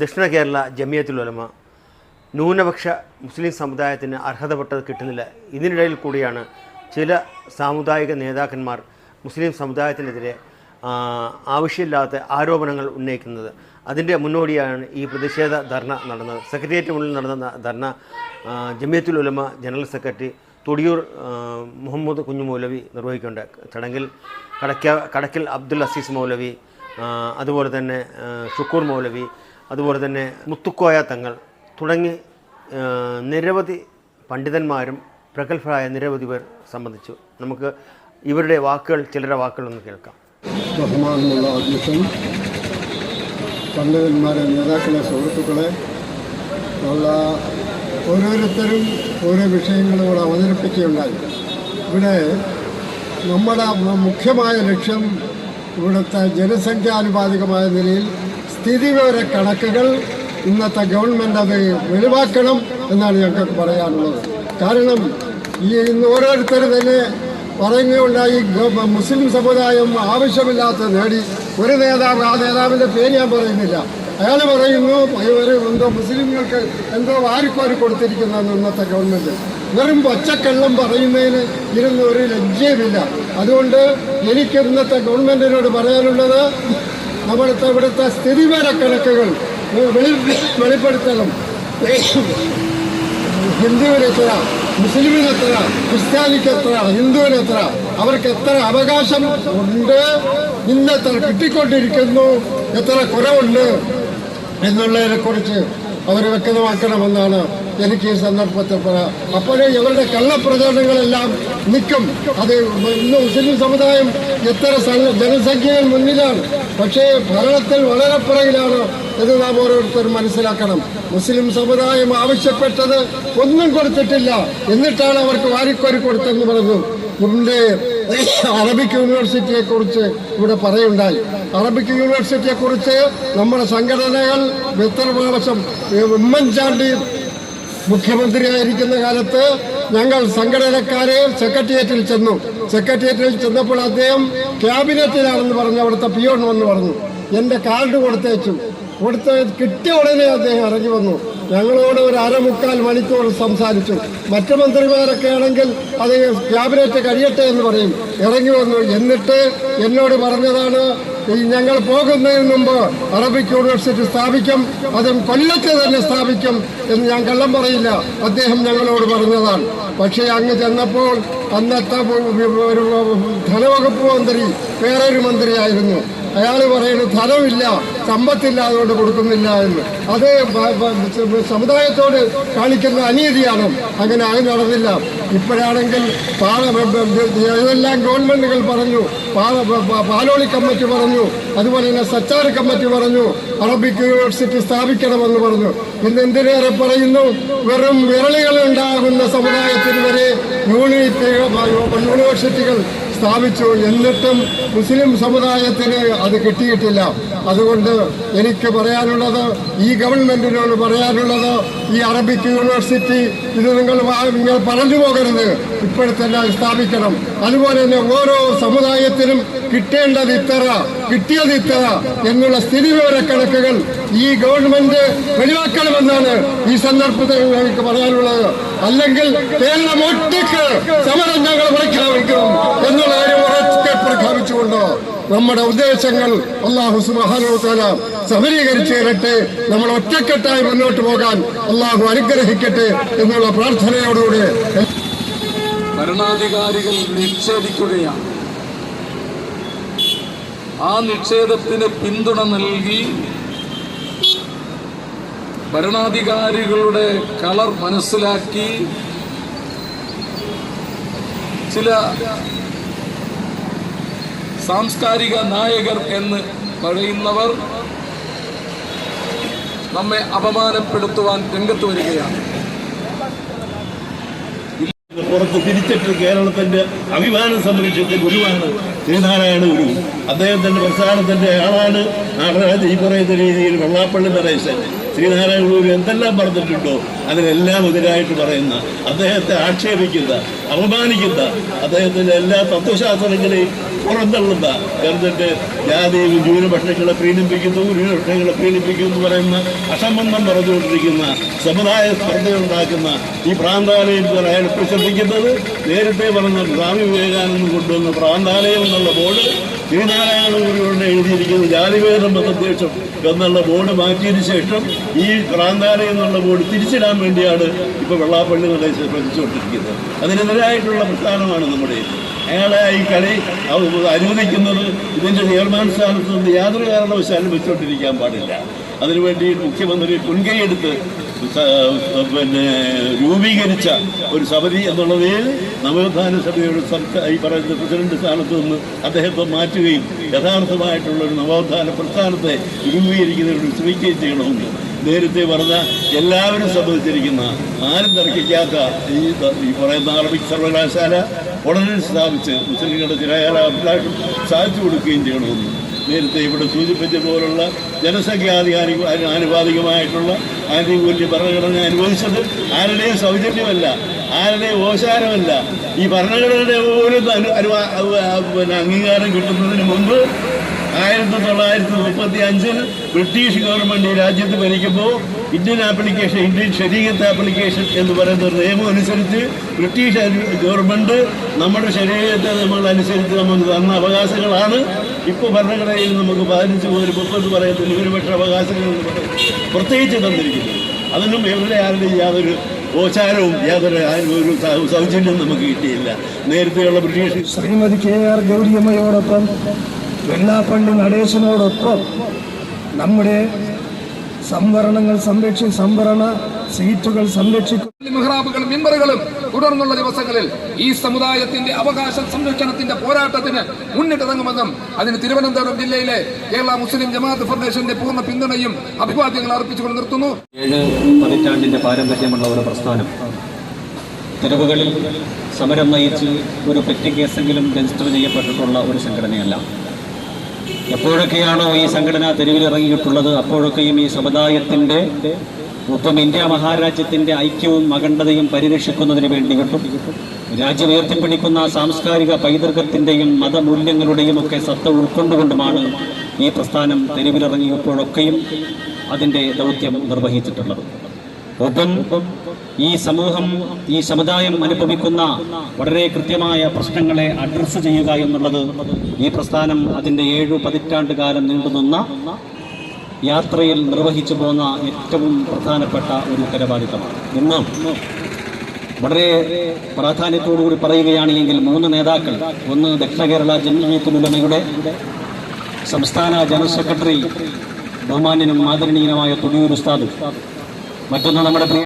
ദക്ഷിണ കേരള ജമിയത്തുൽ ഉലമ ന്യൂനപക്ഷ മുസ്ലിം സമുദായത്തിന് അർഹതപ്പെട്ടത് കിട്ടുന്നില്ല. ഇതിനിടയിൽ കൂടിയാണ് ചില സാമുദായിക നേതാക്കന്മാർ മുസ്ലിം സമുദായത്തിനെതിരെ ആവശ്യമില്ലാത്ത ആരോപണങ്ങൾ ഉന്നയിക്കുന്നത്. അതിന്റെ മുന്നോടിയാണ് ഈ പ്രതിഷേധ ധർണ നടന്നത്. സെക്രട്ടേറിയറ്റ് മുന്നിൽ നടന്ന ധർണ ജമിയത്തുൽ ഉലമ ജനറൽ സെക്രട്ടറി തൊടിയൂർ മുഹമ്മദ് കുഞ്ഞു മൗലവി നിർവഹിക്കേണ്ട ചടങ്ങിൽ കടക്ക കടക്കിൽ അബ്ദുൽ അസീസ് മൗലവി അതുപോലെ തന്നെ ഷുക്കൂർ മൗലവി അതുപോലെ തന്നെ മുത്തുക്കോയ തങ്ങൾ തുടങ്ങി നിരവധി പണ്ഡിതന്മാരും പ്രഗത്ഭരായ നിരവധി പേർ സംബന്ധിച്ചു. നമുക്ക് ഇവരുടെ വാക്കുകൾ ചിലരുടെ വാക്കുകളൊന്ന് കേൾക്കാം. ബഹുമാനമുള്ള അധ്യക്ഷൻ പണ്ഡിതന്മാരെ നേതാക്കളെ സുഹൃത്തുക്കളെ ഉള്ള ഓരോരുത്തരും ഓരോ വിഷയങ്ങളും കൂടെ അവതരിപ്പിക്കുകയുണ്ടായി. ഇവിടെ നമ്മുടെ മുഖ്യമായ ലക്ഷ്യം ഇവിടുത്തെ ജനസംഖ്യാനുപാതികമായ നിലയിൽ സ്ഥിതിവിവര കണക്കുകൾ ഇന്നത്തെ ഗവൺമെന്റ് അത് വെളിവാക്കണം എന്നാണ് ഞങ്ങൾക്ക് പറയാനുള്ളത്. കാരണം ഈ ഇന്ന് ഓരോരുത്തർ തന്നെ പറയുകയുണ്ടായി മുസ്ലിം സമുദായം ആവശ്യമില്ലാത്ത നേടി ഒരു നേതാവ് ആ നേതാവിന്റെ പേര് ഞാൻ പറയുന്നില്ല. അയാൾ പറയുന്നു ഇവർ എന്തോ മുസ്ലിങ്ങൾക്ക് എന്തോ വാരിക്കോരി കൊടുത്തിരിക്കുന്നു ഇന്നത്തെ ഗവൺമെന്റ് വെറും പച്ചക്കള്ളം പറയുന്നതിന് ഇരുന്ന് ഒരു ലജ്ജയുമില്ല. അതുകൊണ്ട് എനിക്ക് ഇന്നത്തെ ഗവൺമെന്റിനോട് പറയാനുള്ളത് നമ്മുടെ ഇവിടുത്തെ സ്ഥിതിവിവര കണക്കുകൾ വെളി വെളിപ്പെടുത്തണം. ഹിന്ദുവിനെത്ര മുസ്ലിമിനെത്ര ക്രിസ്ത്യാനിക്കെത്ര ഹിന്ദുവിനെത്ര അവർക്ക് എത്ര അവകാശം ഉണ്ട് ഇന്നെത്ര കിട്ടിക്കൊണ്ടിരിക്കുന്നു എത്ര കുറവുണ്ട് എന്നുള്ളതിനെക്കുറിച്ച് അവർ വ്യക്തമാക്കണമെന്നാണ് എനിക്ക് ഈ സന്ദർഭത്തിൽ പറയാം അപ്പോഴേ ഇവരുടെ കള്ളപ്രചരണങ്ങളെല്ലാം നിൽക്കും. അത് ഇന്ന് മുസ്ലിം സമുദായം എത്ര ജനസംഖ്യയിൽ മുന്നിലാണ്. പക്ഷേ ഭരണത്തിൽ വളരെ പുറകിലാണ് എന്ന് നാം ഓരോരുത്തരും മനസ്സിലാക്കണം. മുസ്ലിം സമുദായം ആവശ്യപ്പെട്ടത് ഒന്നും കൊടുത്തിട്ടില്ല. എന്നിട്ടാണ് അവർക്ക് വാരിക്കോരി കൊടുത്തെന്ന് പറഞ്ഞു ഇവിടെ അറബിക് യൂണിവേഴ്സിറ്റിയെ കുറിച്ച് ഇവിടെ പറയുണ്ടായി. അറബിക് യൂണിവേഴ്സിറ്റിയെ കുറിച്ച് നമ്മുടെ സംഘടനകൾ എത്ര പ്രാവശ്യം ഉമ്മൻചാണ്ടി മുഖ്യമന്ത്രിയായിരിക്കുന്ന കാലത്ത് ഞങ്ങൾ സംഘടനക്കാരെ സെക്രട്ടേറിയറ്റിൽ ചെന്നു. സെക്രട്ടേറിയറ്റിൽ ചെന്നപ്പോൾ അദ്ദേഹം ക്യാബിനറ്റിലാണെന്ന് പറഞ്ഞു അവിടുത്തെ പിയോൺ വന്ന് പറഞ്ഞു. എന്റെ കാർഡ് കൊടുത്തേച്ചു കൊടുത്ത കിട്ടിയ ഉടനെ അദ്ദേഹം ഇറങ്ങി വന്നു. ഞങ്ങളോട് ഒരു അരമുക്കാൽ മണിക്കൂർ സംസാരിച്ചു. മറ്റു മന്ത്രിമാരൊക്കെ ആണെങ്കിൽ അത് ക്യാബിനറ്റ് കഴിയട്ടെ എന്ന് പറയും. ഇറങ്ങി വന്നു. എന്നിട്ട് എന്നോട് പറഞ്ഞതാണ് ഞങ്ങൾ പോകുന്നതിന് മുമ്പ് അറബിക് യൂണിവേഴ്സിറ്റി സ്ഥാപിക്കും അതും കൊല്ലത്ത് തന്നെ സ്ഥാപിക്കും എന്ന് ഞാൻ കള്ളം പറയില്ല. അദ്ദേഹം ഞങ്ങളോട് പറഞ്ഞതാണ്. പക്ഷേ അങ്ങ് ചെന്നപ്പോൾ അന്നത്തെ ഒരു ധനവകുപ്പ് മന്ത്രി വേറൊരു മന്ത്രിയായിരുന്നു. അയാൾ പറയുന്നത് ധനമില്ല സമ്പത്തില്ല അതുകൊണ്ട് കൊടുക്കുന്നില്ല എന്ന്. അത് സമുദായത്തോട് കാണിക്കുന്ന അനീതിയാണ്. അങ്ങനെ അത് നടന്നില്ല. ഇപ്പോഴാണെങ്കിൽ ഏതെല്ലാം ഗവൺമെന്റുകൾ പറഞ്ഞു. പാലോളി കമ്മിറ്റി പറഞ്ഞു. അതുപോലെ തന്നെ സച്ചാർ കമ്മിറ്റി പറഞ്ഞു. അറബിക് യൂണിവേഴ്സിറ്റി സ്ഥാപിക്കണമെന്ന് പറഞ്ഞു. ഇന്ന് എന്തിനേറെ പറയുന്നു? വെറും വിരളികൾ ഉണ്ടാകുന്ന സമുദായത്തിന് വരെ യൂണിവേഴ്സിറ്റികൾ സ്ഥാപിച്ചു. എന്നിട്ടും മുസ്ലിം സമുദായത്തിന് അത് കിട്ടിയിട്ടില്ല. അതുകൊണ്ട് എനിക്ക് പറയാനുള്ളത് ഈ ഗവൺമെന്റിനോട് പറയാനുള്ളത് ഈ അറബിക് യൂണിവേഴ്സിറ്റി ഇത് നിങ്ങൾ നിങ്ങൾ പറഞ്ഞു പോകരുത്. ഇപ്പോഴത്തന്നെ സ്ഥാപിക്കണം. അതുപോലെ തന്നെ ഓരോ സമുദായത്തിനും കിട്ടേണ്ടത് ഇത്ര കിട്ടിയത് ഇത്ര എന്നുള്ള സ്ഥിതിവിവര കണക്കുകൾ ഈ ഗവൺമെന്റ് വെളിവാക്കണമെന്നാണ് ഈ സന്ദർഭത്തിൽ എനിക്ക് പറയാനുള്ളത്. അല്ലെങ്കിൽ കേരളം ഒറ്റയ്ക്ക് സമരം ഞങ്ങൾ പ്രഖ്യാപിക്കും എന്നുള്ള കാര്യം ഉറക്കെ പ്രഖ്യാപിച്ചുകൊണ്ട്? നമ്മുടെ ഉദ്ദേശങ്ങൾ അള്ളാഹു സുബാനോത്തല സഫലീകരിച്ചു തരട്ടെ നമ്മൾ ഒറ്റക്കെട്ടായി മുന്നോട്ട് പോകാൻ അള്ളാഹു അനുഗ്രഹിക്കട്ടെ എന്നുള്ള പ്രാർത്ഥനയോടുകൂടി. ഭരണാധികാരികൾ നിക്ഷേപിക്കുകയാണ്. ആ നിക്ഷേപത്തിന് പിന്തുണ നൽകി ഭരണാധികാരികളുടെ കളർ മനസ്സിലാക്കി ചില സാംസ്കാരിക നായകർ എന്ന് പറയുന്നവർ നമ്മെ അപമാനപ്പെടുത്തുവാൻ രംഗത്ത് വരികയാണ്. പുറത്ത് തിരിച്ചിട്ട് കേരളത്തിന്റെ അഭിമാനം സംരക്ഷിച്ച ഗുരുവാണ് ശ്രീനാരായണ ഗുരു. അദ്ദേഹത്തിന്റെ പ്രസ്ഥാനത്തിന്റെ ആളാണ് നാടരാജ് ഈ പറയുന്ന രീതിയിൽ വെള്ളാപ്പള്ളി നരേശൻ. ശ്രീനാരായണ ഗുരു എന്തെല്ലാം പറഞ്ഞിട്ടുണ്ടോ? അതിനെല്ലാം എതിരായിട്ട് പറയുന്ന അദ്ദേഹത്തെ ആക്ഷേപിക്കുന്ന അപമാനിക്കുന്ന അദ്ദേഹത്തിന്റെ എല്ലാ തത്വശാസ്ത്രങ്ങളെയും പുറന്തള്ളുന്ന എന്നിട്ട് ജാതി ന്യൂനപക്ഷങ്ങളെ പ്രീണിപ്പിക്കുന്നു ന്യൂനപക്ഷങ്ങളെ പ്രീണിപ്പിക്കുന്നു എന്ന് പറയുന്ന അസംബന്ധം പറഞ്ഞുകൊണ്ടിരിക്കുന്ന സമുദായ സ്പർദ്ധയുണ്ടാക്കുന്ന ഈ പ്രാന്താലയത്തിൽ അയാൾ പ്രശംസിക്കുന്നത് നേരത്തെ പറഞ്ഞ സ്വാമി വിവേകാനന്ദൻ കൊണ്ടുവന്ന പ്രാന്താലയം എന്നുള്ള ബോർഡ് ശ്രീനാരായണ ഗുരുവിനെ എഴുതിയിരിക്കുന്നത് ജാതിഭേദം മതദ്വേഷം എന്നുള്ള ബോർഡ് മാറ്റിയതിനു ശേഷം ഈ പ്രാന്താലയം എന്നുള്ള ബോർഡ് തിരിച്ചിടാൻ വേണ്ടിയാണ് ഇപ്പോൾ വെള്ളാപ്പള്ളി നിർദ്ദേശം ശ്രമിച്ചുകൊണ്ടിരിക്കുന്നത് അതിനെതിരായിട്ടുള്ള പ്രസ്ഥാനമാണ് നമ്മുടെ അയാളെ ഈ കളി അനുവദിക്കുന്നത് ഇതിന്റെ ചെയർമാൻ സ്ഥാനത്ത് നിന്ന് യാതൊരു കാരണവശാലും വെച്ചുകൊണ്ടിരിക്കാൻ പാടില്ല. അതിനുവേണ്ടി മുഖ്യമന്ത്രി മുൻകൈയെടുത്ത് പിന്നെ രൂപീകരിച്ച ഒരു സമിതി എന്നുള്ളത് നവോത്ഥാന സഭയുടെ സർക്കാർ ഈ പറയുന്ന പ്രസിഡന്റ് സ്ഥാനത്ത് നിന്ന് അദ്ദേഹത്തെ മാറ്റുകയും യഥാർത്ഥമായിട്ടുള്ള ഒരു നവോത്ഥാന പ്രസ്ഥാനത്തെ രൂപീകരിക്കുന്നതിനോട് ശ്രമിക്കുകയും ചെയ്യണമെന്ന് നേരത്തെ പറഞ്ഞ എല്ലാവരും സംബന്ധിച്ചിരിക്കുന്ന ആരും തർക്കിക്കാത്ത ഈ ഈ പറയുന്ന അറബിക് സർവകലാശാല ഉടനെ സ്ഥാപിച്ച് മുസ്ലിങ്ങളുടെ ചില സാധിച്ചു കൊടുക്കുകയും ചെയ്യണമെന്ന് നേരത്തെ ഇവിടെ സൂചിപ്പിച്ച പോലുള്ള ജനസംഖ്യാധികാരി ആനുപാതികമായിട്ടുള്ള ആനുകൂല്യ ഭരണഘടന അനുഭവിച്ചത് ആരുടെയും സൗജന്യമല്ല ആരുടെയും ഓശാരമല്ല ഈ ഭരണഘടനയുടെ പോലും പിന്നെ അംഗീകാരം കിട്ടുന്നതിന് മുമ്പ് ആയിരത്തി തൊള്ളായിരത്തി മുപ്പത്തി അഞ്ചിൽ ബ്രിട്ടീഷ് ഗവൺമെന്റ് ഈ രാജ്യത്ത് ഭരിക്കുമ്പോൾ ഇന്ത്യൻ ആപ്ലിക്കേഷൻ ഇന്ത്യൻ ശരീരത്ത് ആപ്ലിക്കേഷൻ എന്ന് പറയുന്ന ഒരു നിയമം അനുസരിച്ച് ബ്രിട്ടീഷ് ഗവൺമെന്റ് നമ്മുടെ ശരീരത്തെ നമ്മൾ അനുസരിച്ച് നമുക്ക് തന്ന അവകാശങ്ങളാണ്. ഇപ്പോൾ ഭരണഘടനയിൽ നമുക്ക് പതിനഞ്ച് മുതൽ മുപ്പത് പറയുന്ന ന്യൂനപക്ഷ അവകാശങ്ങൾ പ്രത്യേകിച്ച് തന്നിരിക്കുന്നത് അതിനും എവിടെ ആരുടെയും യാതൊരു ഓചാരവും യാതൊരു ഒരു സൗജന്യവും നമുക്ക് കിട്ടിയില്ല. നേരത്തെയുള്ള ബ്രിട്ടീഷ് ശ്രീമതി കെ ആർ ഗൗരിയമ്മയോടൊപ്പം വെള്ളാപ്പള്ളി നടേശനോടൊപ്പം നമ്മുടെ സംവരണങ്ങൾ സംരക്ഷി സംവരണ സീറ്റുകൾ സംരക്ഷിക്കും. മെഹ്റാബുകളും മിമ്പറുകളും തുടർന്നുള്ള ദിവസങ്ങളിൽ ഈ സമുദായത്തിന്റെ അവകാശ സംരക്ഷണത്തിന്റെ പോരാട്ടത്തിന് മുന്നിട്ടിറങ്ങുമെന്നും അതിന് തിരുവനന്തപുരം ജില്ലയിലെ കേരള മുസ്ലിം ജമാഅത്ത് ഫൗണ്ടേഷന്റെ പൂർണ പിന്തുണയും അഭിവാദ്യങ്ങൾ അർപ്പിച്ചുകൊണ്ട് നിർത്തുന്നു. ഏഴ് പതിറ്റാണ്ടിന്റെ പാരമ്പര്യമുള്ള ഒരു പ്രസ്ഥാനം. തെരുവുകളിൽ സമരം നയിച്ച് ഒരു പെറ്റി കേസെങ്കിലും രജിസ്റ്റർ ചെയ്യപ്പെട്ടിട്ടുള്ള ഒരു സംഘടനയല്ല. എപ്പോഴൊക്കെയാണോ ഈ സംഘടന തെരുവിലിറങ്ങിയിട്ടുള്ളത് അപ്പോഴൊക്കെയും ഈ സമുദായത്തിന്റെ ഒപ്പം ഇന്ത്യ മഹാരാജ്യത്തിന്റെ ഐക്യവും അഖണ്ഡതയും പരിരക്ഷിക്കുന്നതിന് വേണ്ടിയിട്ടും രാജ്യം ഉയർത്തിപ്പിടിക്കുന്ന സാംസ്കാരിക പൈതൃകത്തിന്റെയും മതമൂല്യങ്ങളുടെയും ഒക്കെ സത്ത ഉൾക്കൊണ്ടുകൊണ്ടുമാണ് ഈ പ്രസ്ഥാനം തെരുവിലിറങ്ങിയപ്പോഴൊക്കെയും അതിന്റെ ദൗത്യം നിർവഹിച്ചിട്ടുള്ളത്. ഒപ്പം ഈ സമൂഹം ഈ സമുദായം അനുഭവിക്കുന്ന വളരെ കൃത്യമായ പ്രശ്നങ്ങളെ അഡ്രസ്സ് ചെയ്യുക എന്നുള്ളത് ഈ പ്രസ്ഥാനം അതിന്റെ ഏഴു പതിറ്റാണ്ട് കാലം നീണ്ടുനിന്ന യാത്രയിൽ നിർവഹിച്ചു പോന്ന ഏറ്റവും പ്രധാനപ്പെട്ട ഒരു ഉത്തരവാദിത്തമാണ് ഇന്ന് വളരെ പ്രാധാന്യത്തോടുകൂടി പറയുകയാണെങ്കിൽ മൂന്ന് നേതാക്കൾ ഒന്ന് ദക്ഷിണ കേരള ജനീയത്തുലമയുടെ സംസ്ഥാന ജനറൽ സെക്രട്ടറി ബഹുമാന്യനും ആദരണീയനുമായ തുടിയൂർ ഉസ്താദ്. മറ്റൊന്ന് നമ്മുടെ